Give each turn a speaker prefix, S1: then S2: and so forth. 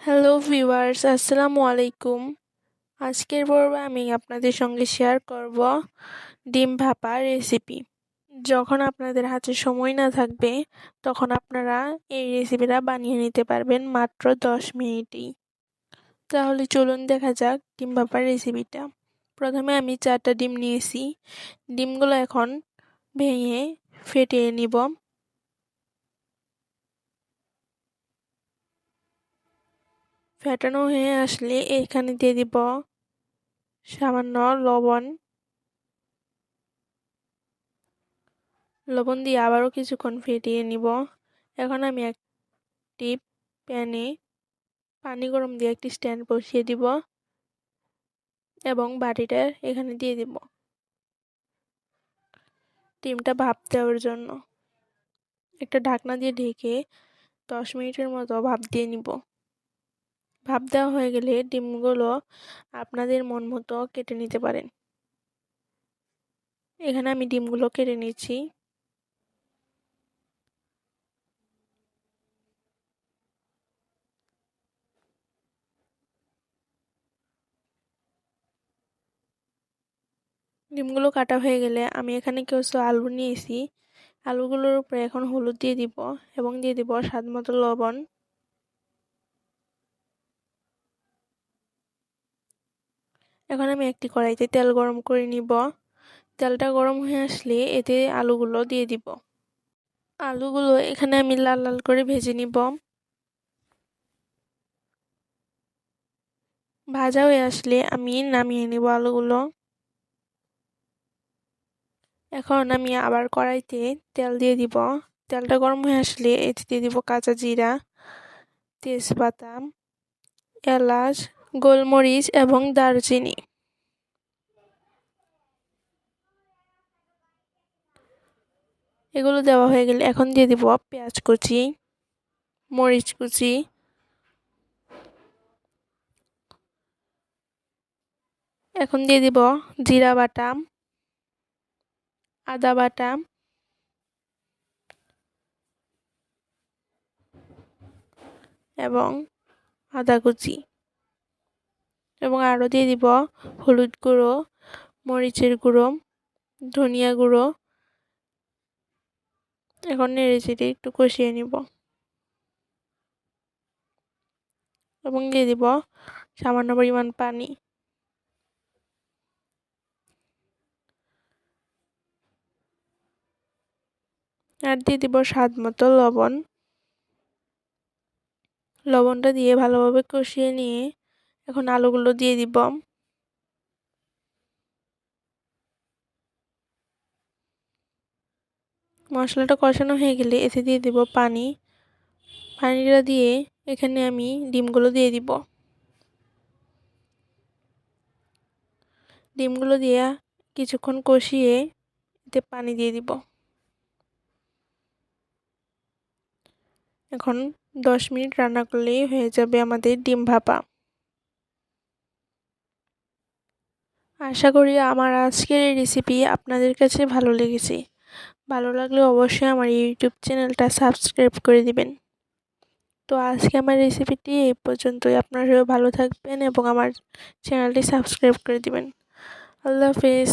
S1: Hello viewers আসসালামু আলাইকুম আজকের পর্বে আমি আপনাদের সঙ্গে শেয়ার করব ডিম ভাপা রেসিপি যখন আপনাদের হাতে সময় না থাকবে, তখন আপনারা এই রেসিপিটা বানিয়ে নিতে পারবেন মাত্র দশ মিনিটেই। তাহলে চলুন দেখা যাক ডিম ভাপার রেসিপিটা প্রথমে আমি চারটা ডিম নিয়েছি। ডিমগুলো এখন ভেঙে ফেটিয়ে নিব। ফেটানো হয়ে আসলে এখানে দিয়ে দিব সামান্য লবণ। লবণ দিয়ে আবারও কিছুক্ষণ ফেটিয়ে নিব। এখন আমি একটি প্যানে পানি গরম দিয়ে একটি স্ট্যান্ড বসিয়ে দিব এবং বাটিটা এখানে দিয়ে দিব ডিমটা ভাপ দেওয়ার জন্য। একটা ঢাকনা দিয়ে ঢেকে দশ মিনিটের মতো ভাপ দিয়ে নিব। ভাপ দেওয়া হয়ে গেলে ডিমগুলো আপনাদের মন মতো কেটে নিতে পারেন। এখানে আমি ডিমগুলো কেটে নিচ্ছি। ডিমগুলো কাটা হয়ে গেলে আমি এখানে কিছু আলু নিয়েছি। আলুগুলোর উপরে এখন হলুদ দিয়ে দিব এবং দিয়ে দিব স্বাদ মতো লবণ। এখন আমি একটি কড়াইতে তেল গরম করে নিব। তেলটা গরম হয়ে আসলে এতে আলুগুলো দিয়ে দিব। আলুগুলো এখানে আমি লাল লাল করে ভেজে নিব। ভাজা হয়ে আসলে আমি নামিয়ে নিব আলুগুলো। এখন আমি আবার কড়াইতে তেল দিয়ে দিব। তেলটা গরম হয়ে আসলে এতে দিয়ে দিব কাঁচা জিরা, তেজপাতা, এলাচ গোলমরিচ এবং দারচিনি। এগুলো দেওয়া হয়ে গেলে এখন দিয়ে দিব পেঁয়াজ কুচি, মরিচ কুচি। এখন দিয়ে দিব জিরা বাটা, আদা বাটা। এবং আদা কুচি। এবং আরও দিয়ে দিব হলুদ গুঁড়ো, মরিচের গুঁড়ো, ধনিয়া গুঁড়ো। এখন নেড়ে চেড়ে একটু কষিয়ে নিব। এবং দিয়ে দিব সামান্য পরিমাণ পানি। আর দিয়ে দিব স্বাদ মতো লবণ। লবণটা দিয়ে ভালোভাবে কষিয়ে নিয়ে এখন আলুগুলো দিয়ে দিব। মশলাটা কষানো হয়ে গেলে এতে দিয়ে দিব পানি। পানিটা দিয়ে এখানে আমি ডিমগুলো দিয়ে দিব। ডিমগুলো দিয়ে কিছুক্ষণ কষিয়ে এতে পানি দিয়ে দিব। এখন দশ মিনিট রান্না করলেই হয়ে যাবে আমাদের ডিম ভাপা। আশা করি আমার আজকের এই রেসিপি আপনাদের কাছে ভালো লেগেছে। ভালো লাগলে অবশ্যই আমার ইউটিউব চ্যানেলটা সাবস্ক্রাইব করে দিবেন। তো আজকে আমার রেসিপিটি এই পর্যন্তই। আপনারা ভালো থাকবেন এবং আমার চ্যানেলটি সাবস্ক্রাইব করে দিবেন। আল্লাহ হাফেজ।